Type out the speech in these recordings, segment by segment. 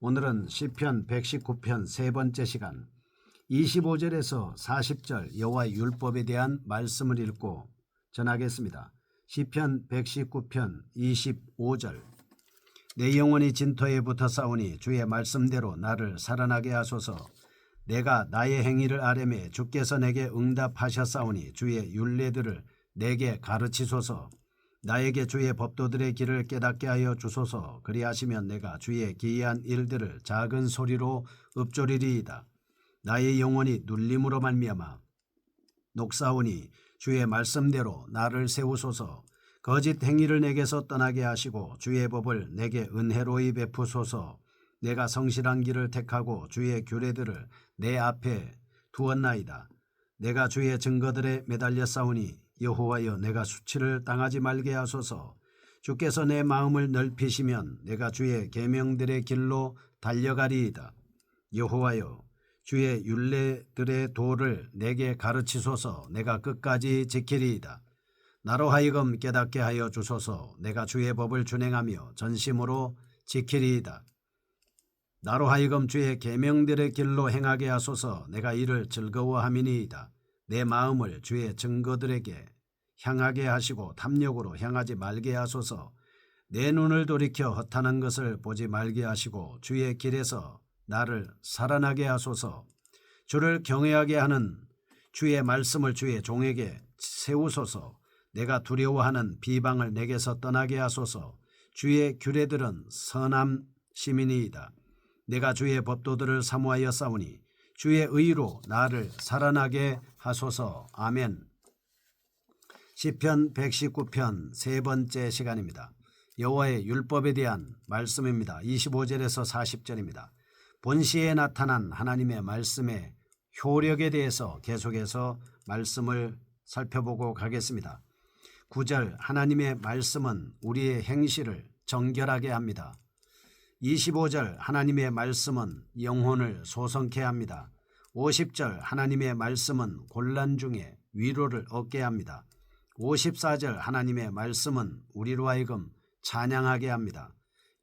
오늘은 시편 119편 세 번째 시간 25절에서 40절 여호와의 율법에 대한 말씀을 읽고 전하겠습니다. 시편 119편 25절. 내 영혼이 진토에 붙어 싸우니 주의 말씀대로 나를 살아나게 하소서. 내가 나의 행위를 아뢰매 주께서 내게 응답하셨사오니 주의 율례들을 내게 가르치소서 나에게 주의 법도들의 길을 깨닫게 하여 주소서. 그리하시면 내가 주의 기이한 일들을 작은 소리로 읊조리리이다. 나의 영혼이 눌림으로 말미암아 녹사오니 주의 말씀대로 나를 세우소서. 거짓 행위를 내게서 떠나게 하시고 주의 법을 내게 은혜로이 베푸소서. 내가 성실한 길을 택하고 주의 규례들을 내 앞에 두었나이다. 내가 주의 증거들에 매달려 싸우니 여호와여 내가 수치를 당하지 말게 하소서. 주께서 내 마음을 넓히시면 내가 주의 계명들의 길로 달려가리이다. 여호와여 주의 율례들의 도를 내게 가르치소서. 내가 끝까지 지키리이다. 나로 하여금 깨닫게 하여 주소서. 내가 주의 법을 준행하며 전심으로 지키리이다. 나로 하여금 주의 계명들의 길로 행하게 하소서. 내가 이를 즐거워함이니이다 내 마음을 주의 증거들에게 향하게 하시고 탐욕으로 향하지 말게 하소서. 내 눈을 돌이켜 허탄한 것을 보지 말게 하시고 주의 길에서 나를 살아나게 하소서. 주를 경외하게 하는 주의 말씀을 주의 종에게 세우소서. 내가 두려워하는 비방을 내게서 떠나게 하소서. 주의 규례들은 선함 시민이이다. 내가 주의 법도들을 사모하여 싸우니 주의 의로 나를 살아나게 하소서 아멘 시편 119편 세 번째 시간입니다. 여호와의 율법에 대한 말씀입니다. 25절에서 40절입니다. 본시에 나타난 하나님의 말씀의 효력에 대해서 계속해서 말씀을 살펴보고 가겠습니다. 9절 하나님의 말씀은 우리의 행실을 정결하게 합니다. 25절 하나님의 말씀은 영혼을 소성케 합니다. 50절 하나님의 말씀은 곤란 중에 위로를 얻게 합니다. 54절 하나님의 말씀은 우리로 하여금 찬양하게 합니다.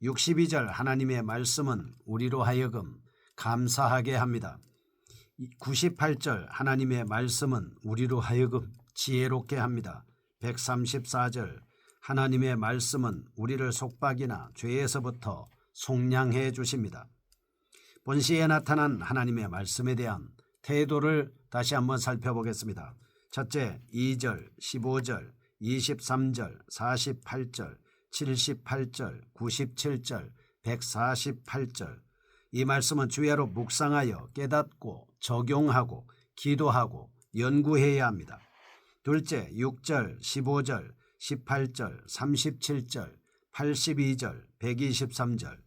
62절 하나님의 말씀은 우리로 하여금 감사하게 합니다. 98절 하나님의 말씀은 우리로 하여금 지혜롭게 합니다. 134절 하나님의 말씀은 우리를 속박이나 죄에서부터 속량해 주십니다. 본시에 나타난 하나님의 말씀에 대한 태도를 다시 한번 살펴보겠습니다. 첫째, 2절, 15절, 23절, 48절, 78절, 97절, 148절. 이 말씀은 주야로 묵상하여 깨닫고 적용하고 기도하고 연구해야 합니다. 둘째, 6절, 15절, 18절, 37절, 82절, 123절.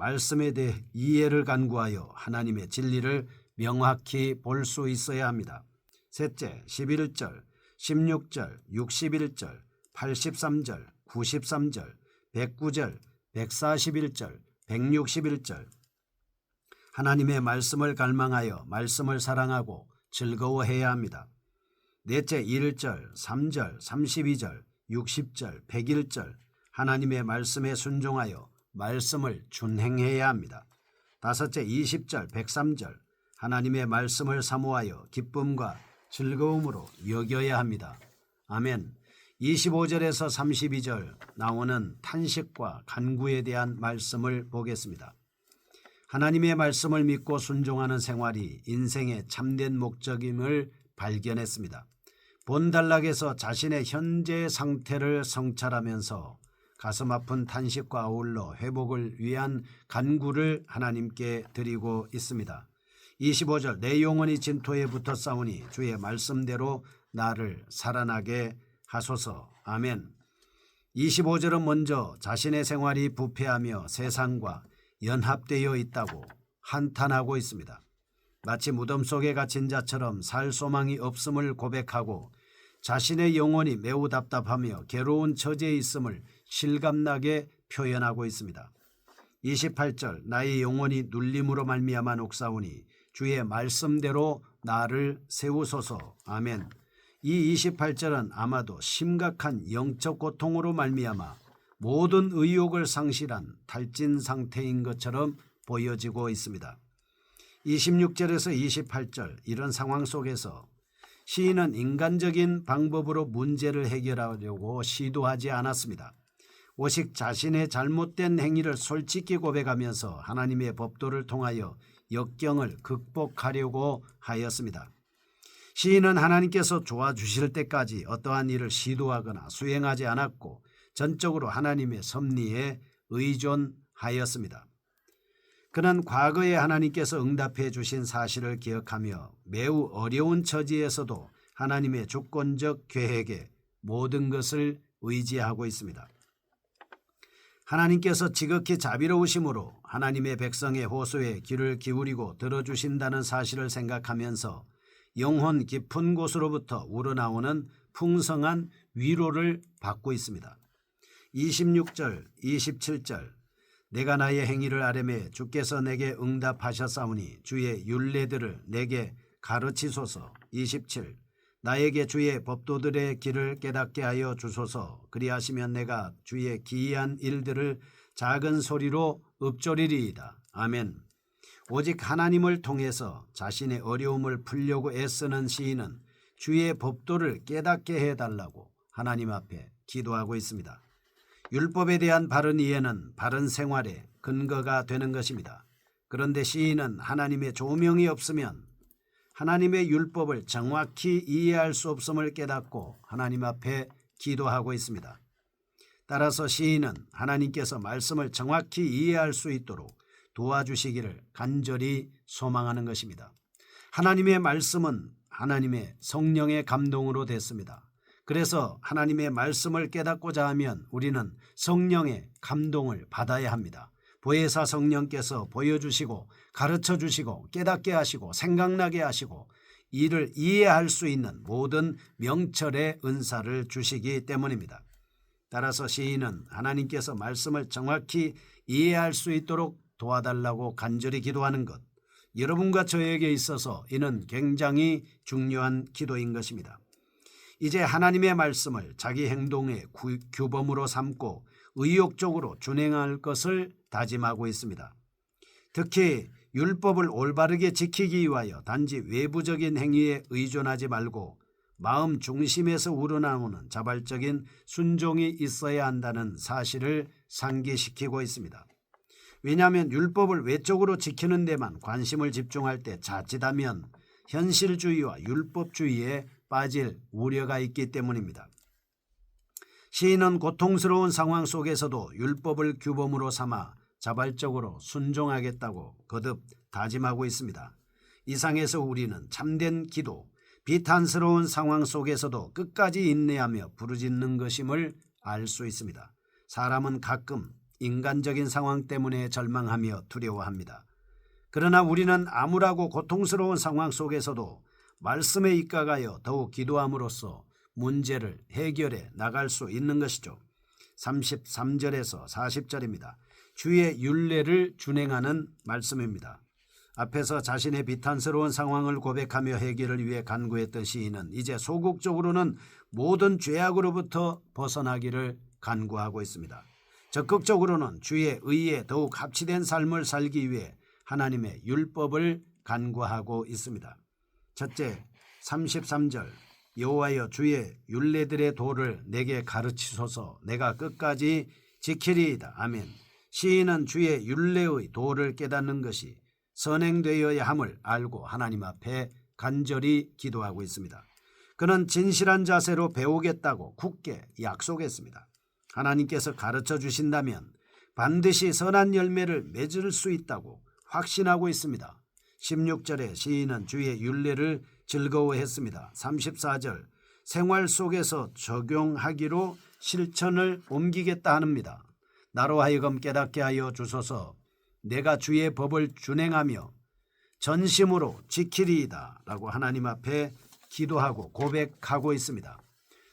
말씀에 대해 이해를 간구하여 하나님의 진리를 명확히 볼 수 있어야 합니다. 셋째, 11절, 16절, 61절, 83절, 93절, 109절, 141절, 161절. 하나님의 말씀을 갈망하여 말씀을 사랑하고 즐거워해야 합니다. 넷째 1절, 3절, 32절, 60절, 101절 하나님의 말씀에 순종하여 말씀을 준행해야 합니다. 다섯째 20절, 103절 하나님의 말씀을 사모하여 기쁨과 즐거움으로 여겨야 합니다. 아멘. 25절에서 32절 나오는 탄식과 간구에 대한 말씀을 보겠습니다. 하나님의 말씀을 믿고 순종하는 생활이 인생의 참된 목적임을 발견했습니다. 본단락에서 자신의 현재 상태를 성찰하면서 가슴 아픈 탄식과 아울러 회복을 위한 간구를 하나님께 드리고 있습니다. 25절 내 영혼이 진토에 붙어 싸우니 주의 말씀대로 나를 살아나게 하소서. 아멘. 25절은 먼저 자신의 생활이 부패하며 세상과 연합되어 있다고 한탄하고 있습니다. 마치 무덤 속에 갇힌 자처럼 살 소망이 없음을 고백하고 자신의 영혼이 매우 답답하며 괴로운 처지에 있음을 실감나게 표현하고 있습니다. 28절 나의 영혼이 눌림으로 말미암아 녹사오니 주의 말씀대로 나를 세우소서 아멘. 이 28절은 아마도 심각한 영적 고통으로 말미암아 모든 의욕을 상실한 탈진 상태인 것처럼 보여지고 있습니다. 26절에서 28절 이런 상황 속에서 시인은 인간적인 방법으로 문제를 해결하려고 시도하지 않았습니다. 오직 자신의 잘못된 행위를 솔직히 고백하면서 하나님의 법도를 통하여 역경을 극복하려고 하였습니다. 시인은 하나님께서 도와주실 때까지 어떠한 일을 시도하거나 수행하지 않았고 전적으로 하나님의 섭리에 의존하였습니다. 그는 과거에 하나님께서 응답해 주신 사실을 기억하며 매우 어려운 처지에서도 하나님의 주권적 계획에 모든 것을 의지하고 있습니다. 하나님께서 지극히 자비로우심으로 하나님의 백성의 호소에 귀를 기울이고 들어주신다는 사실을 생각하면서 영혼 깊은 곳으로부터 우러나오는 풍성한 위로를 받고 있습니다. 26절, 27절 내가 나의 행위를 아뢰매 주께서 내게 응답하셨사오니 주의 윤례들을 내게 가르치소서. 27 나에게 주의 법도들의 길을 깨닫게 하여 주소서. 그리하시면 내가 주의 기이한 일들을 작은 소리로 읊조리리이다. 아멘. 오직 하나님을 통해서 자신의 어려움을 풀려고 애쓰는 시인은 주의 법도를 깨닫게 해달라고 하나님 앞에 기도하고 있습니다. 율법에 대한 바른 이해는 바른 생활의 근거가 되는 것입니다. 그런데 시인은 하나님의 조명이 없으면 하나님의 율법을 정확히 이해할 수 없음을 깨닫고 하나님 앞에 기도하고 있습니다. 따라서 시인은 하나님께서 말씀을 정확히 이해할 수 있도록 도와주시기를 간절히 소망하는 것입니다. 하나님의 말씀은 하나님의 성령의 감동으로 됐습니다. 그래서 하나님의 말씀을 깨닫고자 하면 우리는 성령의 감동을 받아야 합니다. 보혜사 성령께서 보여주시고 가르쳐 주시고 깨닫게 하시고 생각나게 하시고 이를 이해할 수 있는 모든 명철의 은사를 주시기 때문입니다. 따라서 시인은 하나님께서 말씀을 정확히 이해할 수 있도록 도와달라고 간절히 기도하는 것. 여러분과 저에게 있어서 이는 굉장히 중요한 기도인 것입니다. 이제 하나님의 말씀을 자기 행동의 규범으로 삼고 의욕적으로 준행할 것을 다짐하고 있습니다. 특히 율법을 올바르게 지키기 위하여 단지 외부적인 행위에 의존하지 말고 마음 중심에서 우러나오는 자발적인 순종이 있어야 한다는 사실을 상기시키고 있습니다. 왜냐하면 율법을 외적으로 지키는 데만 관심을 집중할 때 자칫하면 현실주의와 율법주의에 빠질 우려가 있기 때문입니다. 시인은 고통스러운 상황 속에서도 율법을 규범으로 삼아 자발적으로 순종하겠다고 거듭 다짐하고 있습니다. 이상에서 우리는 참된 기도, 비탄스러운 상황 속에서도 끝까지 인내하며 부르짖는 것임을 알 수 있습니다. 사람은 가끔 인간적인 상황 때문에 절망하며 두려워합니다. 그러나 우리는 암울하고 고통스러운 상황 속에서도 말씀에 입각하여 더욱 기도함으로써 문제를 해결해 나갈 수 있는 것이죠. 33절에서 40절입니다. 주의 윤례를 준행하는 말씀입니다. 앞에서 자신의 비탄스러운 상황을 고백하며 해결을 위해 간구했던 시인은 이제 소극적으로는 모든 죄악으로부터 벗어나기를 간구하고 있습니다. 적극적으로는 주의 의에 더욱 합치된 삶을 살기 위해 하나님의 율법을 간구하고 있습니다. 첫째 33절 여호와여 주의 율례들의 도를 내게 가르치소서 내가 끝까지 지키리이다. 아멘. 시인은 주의 율례의 도를 깨닫는 것이 선행되어야 함을 알고 하나님 앞에 간절히 기도하고 있습니다. 그는 진실한 자세로 배우겠다고 굳게 약속했습니다. 하나님께서 가르쳐 주신다면 반드시 선한 열매를 맺을 수 있다고 확신하고 있습니다. 16절에 시인은 주의 윤례를 즐거워했습니다. 34절 생활 속에서 적용하기로 실천을 옮기겠다 합니다. 나로 하여금 깨닫게 하여 주소서 내가 주의 법을 준행하며 전심으로 지키리이다 라고 하나님 앞에 기도하고 고백하고 있습니다.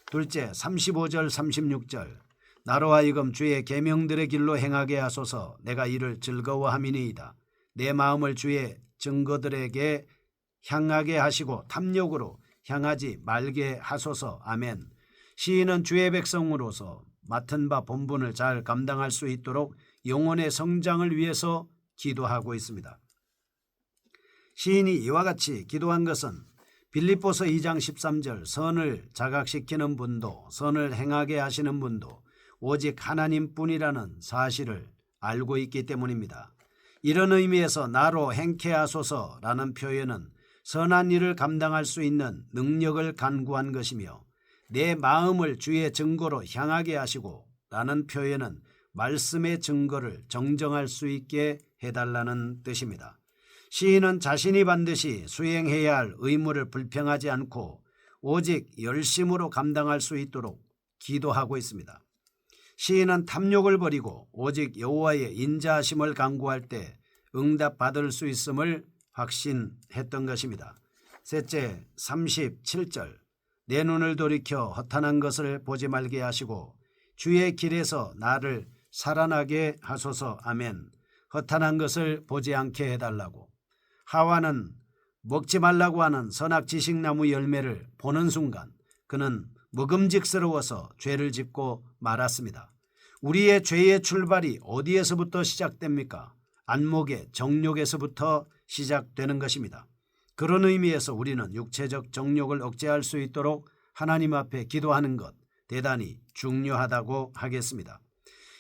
둘째 35절 36절 나로 하여금 주의 계명들의 길로 행하게 하소서 내가 이를 즐거워함이니이다. 내 마음을 주의 증거들에게 향하게 하시고 탐욕으로 향하지 말게 하소서 아멘. 시인은 주의 백성으로서 맡은 바 본분을 잘 감당할 수 있도록 영혼의 성장을 위해서 기도하고 있습니다. 시인이 이와 같이 기도한 것은 빌립보서 2장 13절 선을 자각시키는 분도 선을 행하게 하시는 분도 오직 하나님뿐이라는 사실을 알고 있기 때문입니다. 이런 의미에서 나로 행케 하소서라는 표현은 선한 일을 감당할 수 있는 능력을 간구한 것이며 내 마음을 주의 증거로 향하게 하시고 라는 표현은 말씀의 증거를 정정할 수 있게 해달라는 뜻입니다. 시인은 자신이 반드시 수행해야 할 의무를 불평하지 않고 오직 열심으로 감당할 수 있도록 기도하고 있습니다. 시인은 탐욕을 버리고 오직 여호와의 인자하심을 강구할 때 응답받을 수 있음을 확신했던 것입니다. 셋째 37절. 내 눈을 돌이켜 허탄한 것을 보지 말게 하시고 주의 길에서 나를 살아나게 하소서. 아멘. 허탄한 것을 보지 않게 해달라고. 하와는 먹지 말라고 하는 선악 지식나무 열매를 보는 순간 그는 먹음직스러워서 죄를 짓고 말았습니다. 우리의 죄의 출발이 어디에서부터 시작됩니까? 안목의 정욕에서부터 시작되는 것입니다. 그런 의미에서 우리는 육체적 정욕을 억제할 수 있도록 하나님 앞에 기도하는 것 대단히 중요하다고 하겠습니다.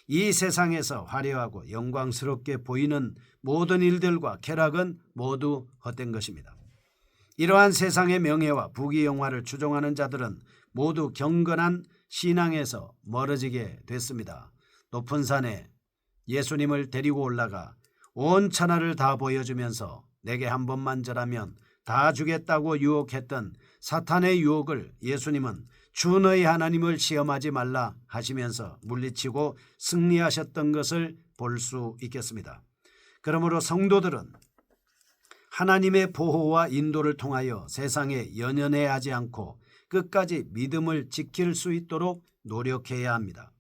이 세상에서 화려하고 영광스럽게 보이는 모든 일들과 쾌락은 모두 헛된 것입니다. 이러한 세상의 명예와 부귀영화를 추종하는 자들은 모두 경건한 신앙에서 멀어지게 됐습니다. 높은 산에 예수님을 데리고 올라가 온 천하를 다 보여주면서 내게 한 번만 절하면 다 주겠다고 유혹했던 사탄의 유혹을 예수님은 주 너희 하나님을 시험하지 말라 하시면서 물리치고 승리하셨던 것을 볼 수 있겠습니다. 그러므로 성도들은 하나님의 보호와 인도를 통하여 세상에 연연해하지 않고 끝까지 믿음을 지킬 수 있도록 노력해야 합니다.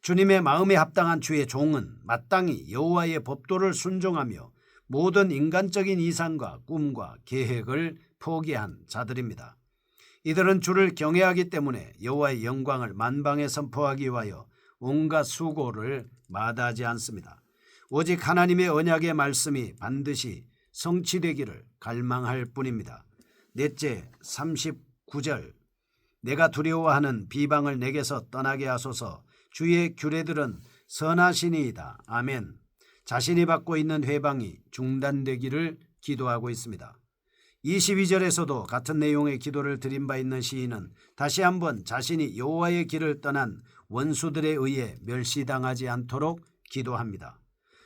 주님의 마음에 합당한 주의 종은 마땅히 여호와의 법도를 순종하며 모든 인간적인 이상과 꿈과 계획을 포기한 자들입니다. 이들은 주를 경외하기 때문에 여호와의 영광을 만방에 선포하기 위하여 온갖 수고를 마다하지 않습니다. 오직 하나님의 언약의 말씀이 반드시 성취되기를 갈망할 뿐입니다. 넷째 39절 내가 두려워하는 비방을 내게서 떠나게 하소서 주의 규례들은 선하시니이다. 아멘. 자신이 받고 있는 회방이 중단되기를 기도하고 있습니다. 22절에서도 같은 내용의 기도를 드린 바 있는 시인은 다시 한번 자신이 여호와의 길을 떠난 원수들에 의해 멸시당하지 않도록 기도합니다.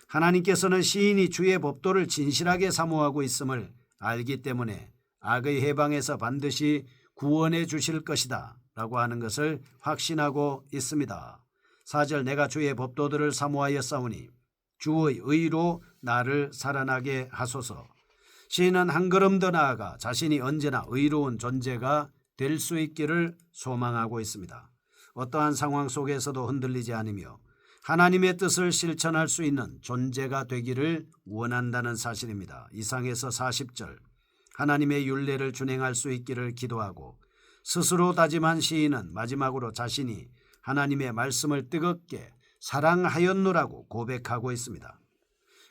하나님께서는 시인이 주의 법도를 진실하게 사모하고 있음을 알기 때문에 악의 해방에서 반드시 구원해 주실 것이다 라고 하는 것을 확신하고 있습니다. 4절 내가 주의 법도들을 사모하여 싸우니 주의 의로 나를 살아나게 하소서. 시인은 한 걸음 더 나아가 자신이 언제나 의로운 존재가 될 수 있기를 소망하고 있습니다. 어떠한 상황 속에서도 흔들리지 않으며 하나님의 뜻을 실천할 수 있는 존재가 되기를 원한다는 사실입니다. 이상에서 40절 하나님의 윤례를 준행할 수 있기를 기도하고 스스로 다짐한 시인은 마지막으로 자신이 하나님의 말씀을 뜨겁게 사랑하였노라고 고백하고 있습니다.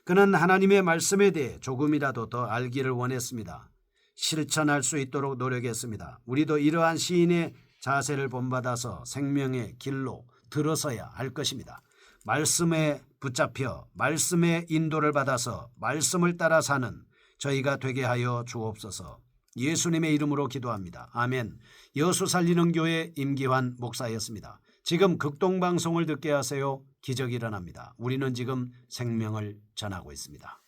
그는 하나님의 말씀에 대해 조금이라도 더 알기를 원했습니다. 실천할 수 있도록 노력했습니다. 우리도 이러한 시인의 자세를 본받아서 생명의 길로 들어서야 할 것입니다. 말씀에 붙잡혀 말씀의 인도를 받아서 말씀을 따라 사는 저희가 되게 하여 주옵소서. 예수님의 이름으로 기도합니다. 아멘. 여수 살리는 교회 임기환 목사였습니다. 지금 극동 방송을 듣게 하세요. 기적이 일어납니다. 우리는 지금 생명을 전하고 있습니다.